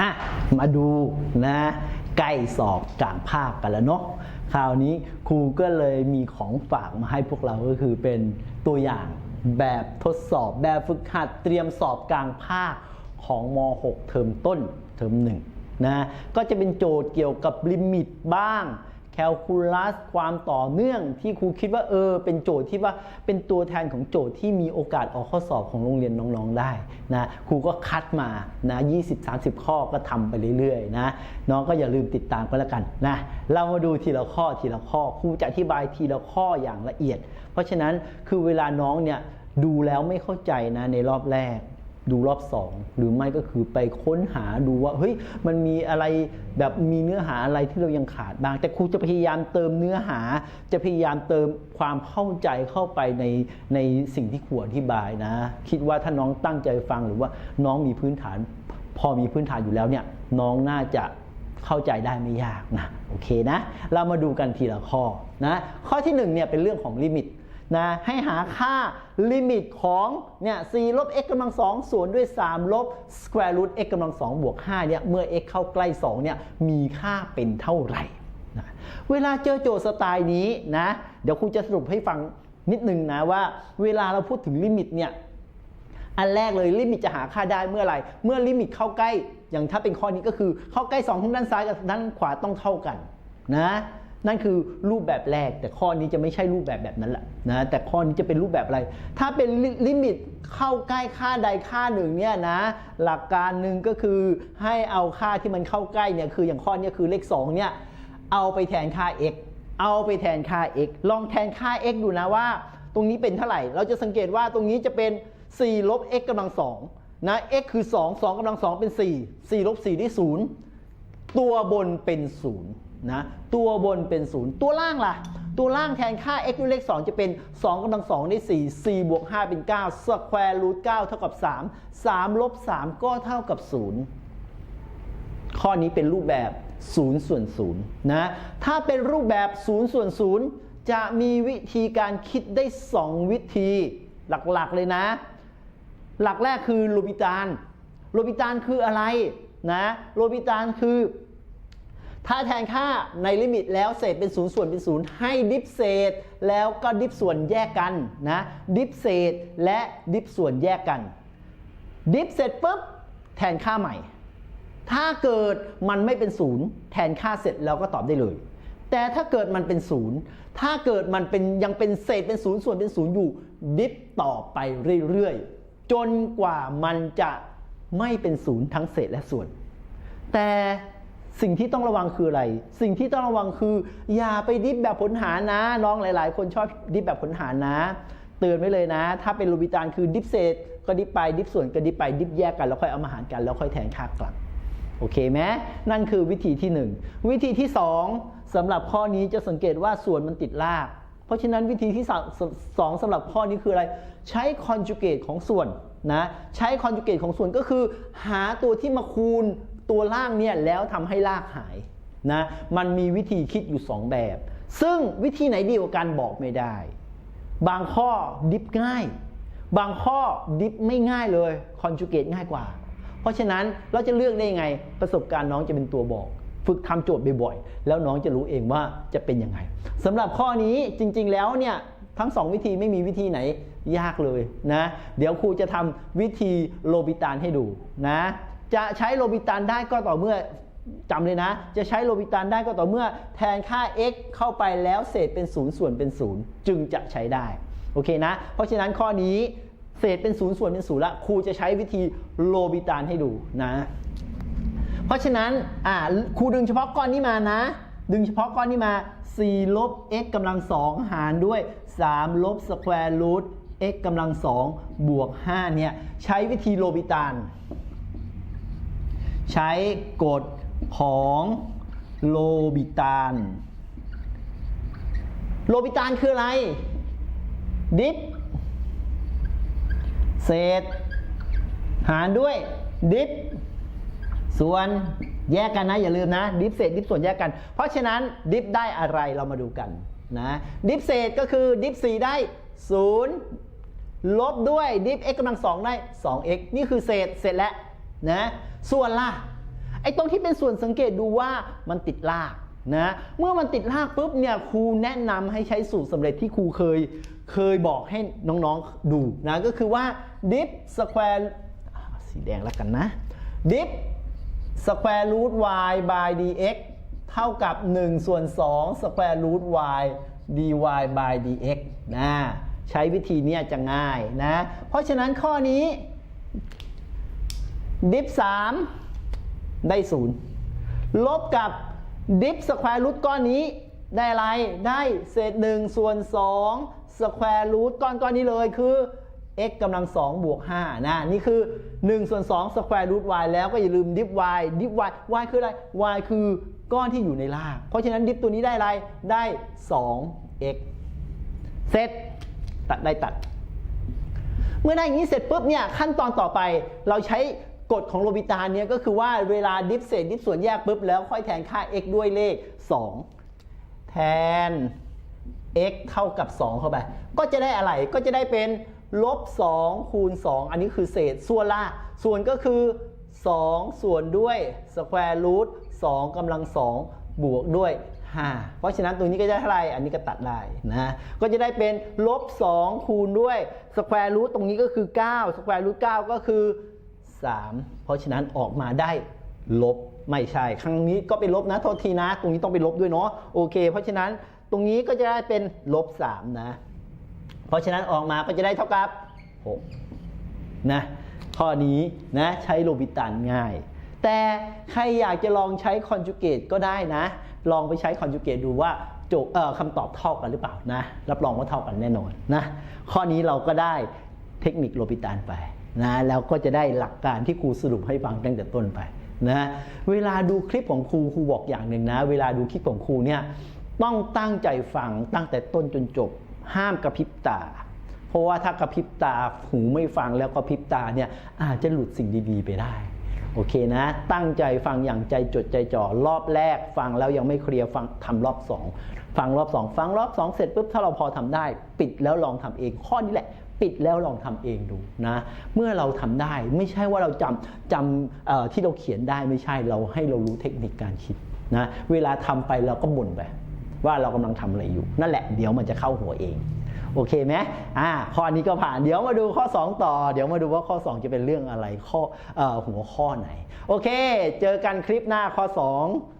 อะมาดูนะใกล้สอบกลางภาคกันแล้วเนาะคราวนี้ครูก็เลยมีของฝากมาให้พวกเราก็คือเป็นตัวอย่างแบบทดสอบแบบฝึกหัดเตรียมสอบกลางภาคของม .6 เทอมต้นเทอมหนึ่งนะก็จะเป็นโจทย์เกี่ยวกับลิมิตบ้าง คลคูลัสความต่อเนื่องที่ครูคิดว่าเออ เป็นโจทย์ที่ว่าเป็นตัวแทนของโจทย์ที่มีโอกาสออกข้อสอบของโรงเรียนน้องๆได้นะครูก็คัดมานะ20-30 ข้อก็ทำไปเรื่อยๆนะน้องก็อย่าลืมติดตามกันแล้วกันนะเรามาดูทีละข้อทีละข้อครูจะอธิบายทีละข้ออย่างละเอียด เพราะฉะนั้นคือเวลาน้องเนี่ยดูแล้วไม่เข้าใจนะในรอบแรก ดูรอบสองหรือไม่ก็คือไปค้นหาดูว่าเฮ้ยมันมีอะไรแบบมีเนื้อหาอะไรที่เรายังขาดบ้าง แต่ครูจะพยายามเติมเนื้อหา จะพยายามเติมความเข้าใจเข้าไปในในสิ่งที่ครูอธิบายนะ คิดว่าถ้าน้องตั้งใจฟังหรือว่าน้องมีพื้นฐาน พอมีพื้นฐานอยู่แล้วเนี่ยน้องน่าจะเข้าใจได้ไม่ยากนะโอเคนะ เรามาดูกันทีละข้อนะข้อที่หนึ่งเนี่ยเป็นเรื่องของลิมิต นะให้หาค่าลิมิตของเนี่ย4ลบ x กำลัง2ส่วนด้วย 3 ลบ square root x กำลัง2บวก5เนี่ยเมื่อ x เข้าใกล้2เนี่ยมีค่าเป็นเท่าไหร่นะเวลาเจอโจทย์สไตล์นี้นะเดี๋ยวครูจะสรุปให้ฟังนิดนึงนะว่าเวลาเราพูดถึงลิมิตเนี่ยอันแรกเลยลิมิตจะหาค่าได้เมื่อไหร่ เมื่อลิมิตเข้าใกล้ อย่างถ้าเป็นข้อนี้ก็คือเข้าใกล้2ทั้งด้านซ้ายกับด้านขวาต้องเท่ากันนะ นั่นคือรูปแบบแรก แต่ข้อนี้จะไม่ใช่รูปแบบแบบนั้นแหละนะแต่ข้อนี้จะเป็นรูปแบบอะไร ถ้าเป็นลิมิตเข้าใกล้ค่าใดค่าหนึ่งเนี่ยนะหลักการหนึ่งก็คือให้เอาค่าที่มันเข้าใกล้เนี่ยคืออย่างข้อนี้คือเลข2เนี่ยเอาไปแทนค่า x เอาไปแทนค่า x ลองแทนค่า x ดูนะว่า ตรงนี้เป็นเท่าไหร่ เราจะสังเกตว่าตรงนี้จะเป็น4ลบ x กำลัง2นะ x คือ 2 2กำลัง2เป็น 4 4ลบ4ได้0ตัวบนเป็น 0 นะตัวบนเป็น 0 ตัวล่างล่ะ ตัวล่างแทนค่า x ด้วยเลข 2 จะเป็น 2กำลัง2ได้ 4 4 บวก 5 เป็น 9 สแควร์รูท9เท่ากับ 3 3 ลบ 3 ก็เท่ากับ 0 ข้อนี้เป็นรูปแบบ 0 ส่วน0นะถ้าเป็นรูปแบบ 0 ส่วน 0 จะมีวิธีการคิดได้ 2 วิธีหลักๆเลยนะ หลักแรกคือโลบิตานโลบิตานคืออะไรนะโลบิตานคือ ถ้าแทนค่าในลิมิตแล้วเศษเป็นศูนย์ส่วนเป็นศูนย์ให้ดิฟเศษ แล้วก็ดิฟส่วนแยกกันนะดิฟเศษและดิฟส่วนแยกกัน ดิฟเสร็จปุ๊บแทนค่าใหม่ ถ้าเกิดมันไม่เป็นศูนย์แทนค่าเสร็จเราก็ตอบได้เลย แต่ถ้าเกิดมันเป็นศูนย์ถ้าเกิดมันเป็นยังเป็นเศษเป็นศูนย์ส่วนเป็นศูนย์อยู่ ดิฟต่อไปเรื่อยๆจนกว่ามันจะไม่เป็นศูนย์ทั้งเศษและส่วน แต่ สิ่งที่ต้องระวังคืออะไร สิ่งที่ต้องระวังคือ อย่าไปดิฟแบบผลหารนะ น้องหลาย ๆ คนชอบดิฟแบบผลหารนะ เตือนไว้เลยนะ ถ้าเป็นรูบิตานคือดิฟเศษก็ดิฟไปดิฟส่วนก็ดิฟไปดิฟแยกกันแล้วค่อยเอามาหารกันแล้วค่อยแทนค่ากลับโอเคไหมนั่นคือวิธีที่ 1 วิธีที่ 2สำหรับข้อนี้จะสังเกตว่าส่วนมันติดลาก เพราะฉะนั้นวิธีที่สองสำหรับข้อนี้คืออะไร ใช้คอนจูเกตของส่วนนะ ใช้คอนจูเกตของส่วนก็คือ หาตัวที่มาคูณ ตัวล่างเนี่ยแล้วทำให้ลากหายนะมันมีวิธีคิดอยู่ 2 แบบ ซึ่งวิธีไหนดีกว่ากันบอกไม่ได้ บางข้อดิฟง่าย บางข้อดิฟไม่ง่ายเลยคอนจูเกตง่ายกว่า เพราะฉะนั้นเราจะเลือกได้ยังไงประสบการณ์น้องจะเป็นตัวบอก ฝึกทำโจทย์บ่อยๆ แล้วน้องจะรู้เองว่าจะเป็นยังไงสำหรับข้อนี้จริงๆแล้วเนี่ยทั้ง 2 วิธีไม่มีวิธีไหนยากเลยนะ เดี๋ยวครูจะทำวิธีโลบิตานให้ดูนะ จะใช้โลบิตานได้ก็ต่อเมื่อจำเลยนะ จะใช้โลบิตานได้ก็ต่อเมื่อแทนค่า x เข้าไปแล้วเศษเป็นศูนย์ส่วนเป็นศูนย์จึงจะใช้ได้ โอเคนะ เพราะฉะนั้นข้อนี้เศษเป็นศูนย์ส่วนเป็นศูนย์ละครูจะใช้วิธีโลบิตานให้ดูนะ เพราะฉะนั้นอ่าครูดึงเฉพาะก้อนนี้มานะ ดึงเฉพาะก้อนนี้มา 4 ลบ x กำลัง 2 หารด้วย 3 ลบสแควร์รูท x กำลัง 2 บวก 5 เนี่ย ใช้วิธีโลบิตาน ใช้กฎของโลบิตานโลบิตานคืออะไร ดิฟเศษ หารด้วย ดิฟส่วนแยกกันนะ อย่าลืมนะ ดิฟเศษ ดิฟส่วนแยกกัน เพราะฉะนั้นดิฟได้อะไรเรามาดูกันนะดิฟเศษก็คือดิฟ4ได้ 0 ลบด้วยดิฟ x กำลัง2ได้ 2x นี่คือเศษเสร็จแล้ว นะส่วนล่ะไอ้ตรงที่เป็นส่วนสังเกตดูว่ามันติดลากนะเมื่อมันติดลากปุ๊บเนี่ยครูแนะนำให้ใช้สูตรสำเร็จที่ครูเคยเคยบอกให้น้องๆดูนะก็คือว่า dip square สีแดงแล้วกันนะ dip square root y by dx เท่ากับ 1 ส่วน2 square root y dy by dx นะใช้วิธีนี้จะง่ายนะ เพราะฉะนั้นข้อนี้ ดิฟ3ได้0ลบกับดิฟสแควร์รูทก้อนนี้ได้อะไร ได้เศษ1ส่วน2สแควร์รูทก้อนก้อนนี้เลยคือ x กำลัง2บวก5นะ นี่คือ1ส่วน2สแควร์รูท y แล้วก็อย่าลืมดิฟ y ดิฟ y y คืออะไร y คือก้อนที่อยู่ในราก เพราะฉะนั้นดิฟตัวนี้ได้อะไร ได้ 2x เสร็จ ตัดได้ตัด เมื่อได้อย่างนี้เสร็จปุ๊บเนี่ยขั้นตอนต่อไปเราใช้ กฎของโรบิตาเนี่ยก็คือว่าเวลาดิฟเศษดิฟส่วนแยกปุ๊บแล้วค่อยแทนค่า x ด้วยเลข 2 แทน x เท่ากับ 2 เข้าไป ก็จะได้อะไรก็จะได้เป็นลบ 2 คูณ 2 อันนี้คือเศษส่วนละส่วนก็คือ 2 ส่วนด้วยสแควร์รูท2กำลัง 2 บวกด้วย 5 เพราะฉะนั้นตรงนี้ก็จะได้เท่าไรอันนี้ก็ตัดได้นะก็จะได้เป็นลบ 2 คูณด้วยสแควร์รูทตรงนี้ก็คือ 9 สแควร์รูท 9 ก็คือ 3 เพราะฉะนั้นออกมาได้ลบไม่ใช่ ครั้งนี้ก็เป็นลบนะโทษทีนะ ตรงนี้ต้องเป็นลบด้วยเนาะโอเค เพราะฉะนั้นตรงนี้ก็จะได้เป็นลบ3นะ เพราะฉะนั้นออกมาก็จะได้เท่ากับ6นะข้อนี้นะใช้โรบิตันง่าย แต่ใครอยากจะลองใช้คอนจูเกตก็ได้นะ ลองไปใช้คอนจูเกตดูว่าโจทย์เอ่อคำตอบเท่ากันหรือเปล่านะ รับรองว่าเท่ากันแน่นอนนะ ข้อนี้เราก็ได้เทคนิคโรบิตันไป นะแล้วก็จะได้หลักการที่ครูสรุปให้ฟังตั้งแต่ต้นไปนะเวลาดูคลิปของครูครูบอกอย่างหนึ่งนะ เวลาดูคลิปของครูเนี่ยต้องตั้งใจฟังตั้งแต่ต้นจนจบ ห้ามกระพริบตา เพราะว่าถ้ากระพริบตาหูไม่ฟังแล้วกระพริบตาเนี่ยอาจจะหลุดสิ่งดีๆ ไปได้ โอเคนะ ตั้งใจฟังอย่างใจจดใจจ่อรอบแรก ฟังแล้วยังไม่เคลียร์ฟังทำรอบสองฟังรอบสองฟังรอบสองเสร็จปุ๊บถ้าเราพอทำได้ ปิดแล้วลองทำเอง ข้อนี้แหละ ปิดแล้วลองทำเองดูนะ เมื่อเราทำได้ไม่ใช่ว่าเราจำจำที่เราเขียนได้ไม่ใช่เราให้เรารู้เทคนิคการคิดนะเวลาทำไปเราก็บ่นไปว่าเรากำลังทำอะไรอยู่ นั่นแหละเดี๋ยวมันจะเข้าหัวเอง โอเคไหมอ่าข้อนี้ก็ผ่านเดี๋ยวมาดูข้อ 2 ต่อ เดี๋ยวมาดูว่าข้อ 2 จะเป็นเรื่องอะไรข้ออหัวข้อไหน โอเค เจอกันคลิปหน้าข้อ 2